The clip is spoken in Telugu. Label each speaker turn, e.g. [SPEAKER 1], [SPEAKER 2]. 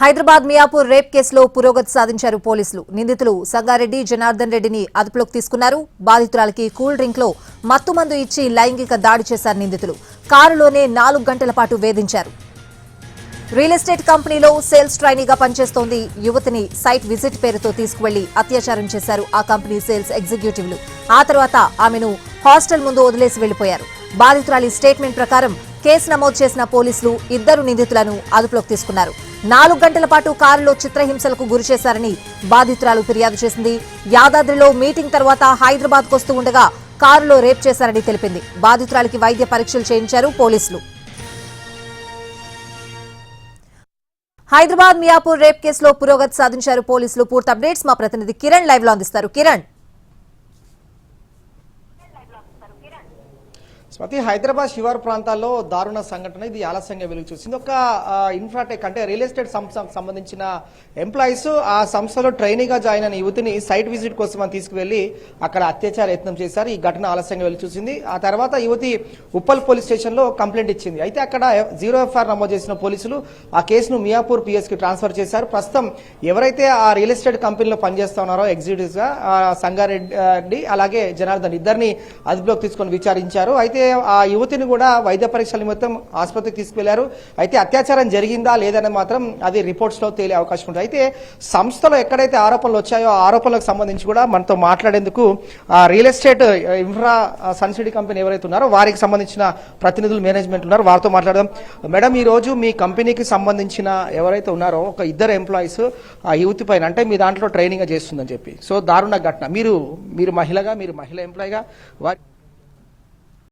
[SPEAKER 1] హైదరాబాద్ మియాపూర్ రేప్ కేసులో పురోగతి సాధించారు పోలీసులు. నిందితులు సంగారెడ్డి జనార్దన్ రెడ్డిని అదుపులోకి తీసుకున్నారు. బాధితురాలికి కూల్ డ్రింక్లో మత్తుమందు ఇచ్చి లైంగిక దాడి చేశారు నిందితులు. కారులోనే నాలుగు గంటల పాటు వేధించారు. రియల్ ఎస్టేట్ కంపెనీలో సేల్స్ ట్రైనీగా పనిచేస్తోంది. యువతిని సైట్ విజిట్ పేరుతో తీసుకువెళ్ళి అత్యాచారం చేశారు ఆ కంపెనీ సేల్స్ ఎగ్జిక్యూటివ్లు. ఆ తర్వాత ఆమెను హాస్టల్ ముందు వదిలేసి వెళ్ళిపోయారు బాధితురాలి స్టేట్మెంట్ ప్రకారం కేసు నమోదు చేసిన పోలీసులు ఇద్దరు నిందితులను అదుపులోకి తీసుకున్నారు. నాలుగు గంటల పాటు కారులో చిత్రహింసలకు గురి చేశారని బాధితురాలు ఫిర్యాదు చేసింది. యాదాద్రిలో మీటింగ్ తర్వాత హైదరాబాద్కు వస్తూ ఉండగా కారులో రేప్ చేశారని తెలిపింది. బాధితురాలికి వైద్య పరీక్షలు చేయించారు పోలీసులు. హైదరాబాద్ మియాపూర్ రేప్ కేసులో పురోగతి సాధించారు పోలీసులు. పూర్తి అప్డేట్స్ మా ప్రతినిధి కిరణ్ లైవ్లో అందిస్తారు. కిరణ్.
[SPEAKER 2] స్మృతి హైదరాబాద్ శివారు ప్రాంతాల్లో దారుణ సంఘటన. ఇది ఆలస్యంగా వెలుగు చూసింది ఒక ఇన్ఫ్రాటెక్ అంటే రియల్ ఎస్టేట్ సంస్థకు సంబంధించిన ఎంప్లాయీస్ ఆ సంస్థలో ట్రైనీగా జాయిన్ అయిన యువతిని సైట్ విజిట్ కోసం అని తీసుకువెళ్ళి అక్కడ అత్యాచార యత్నం చేశారు. ఈ ఘటన ఆలస్యంగా వెలుగు చూసింది ఆ తర్వాత యువతి ఉప్పల్ పోలీస్ స్టేషన్లో కంప్లైంట్ ఇచ్చింది. అయితే అక్కడ జీరో ఎఫ్ఆర్ నమోదు చేసిన పోలీసులు ఆ కేసును మియాపూర్ పిఎస్కి ట్రాన్స్ఫర్ చేశారు. ప్రస్తుతం ఎవరైతే ఆ రియల్ ఎస్టేట్ కంపెనీలో పనిచేస్తా ఉన్నారో ఎగ్జిక్యూటివ్స్గా సంగారెడ్డి అలాగే జనార్దన్ ఇద్దరిని అదుపులోకి తీసుకొని విచారించారు. అయితే ఆ యువతిని కూడా వైద్య పరీక్షల నిమిత్తం ఆసుపత్రికి తీసుకువెళ్ళారు. అయితే అత్యాచారం జరిగిందా లేదని మాత్రం అది రిపోర్ట్స్లో తేలే అవకాశం ఉంటుంది. అయితే సంస్థలో ఎక్కడైతే ఆరోపణలు వచ్చాయో ఆ ఆరోపణలకు సంబంధించి కూడా మనతో మాట్లాడేందుకు ఆ real estate infra subsidiary company ఎవరైతే ఉన్నారో వారికి సంబంధించిన ప్రతినిధులు మేనేజ్మెంట్ ఉన్నారు. వారితో మాట్లాడదాం. మేడం ఈ రోజు మీ కంపెనీకి సంబంధించిన ఎవరైతే ఉన్నారో ఒక ఇద్దరు ఎంప్లాయీస్ ఆ యువతి పైన అంటే మీ దాంట్లో ట్రైనింగ్ చేస్తుందని చెప్పి. సో దారుణ ఘటన. మీరు మీరు మహిళగా మీరు మహిళ ఎంప్లాయీగా వారి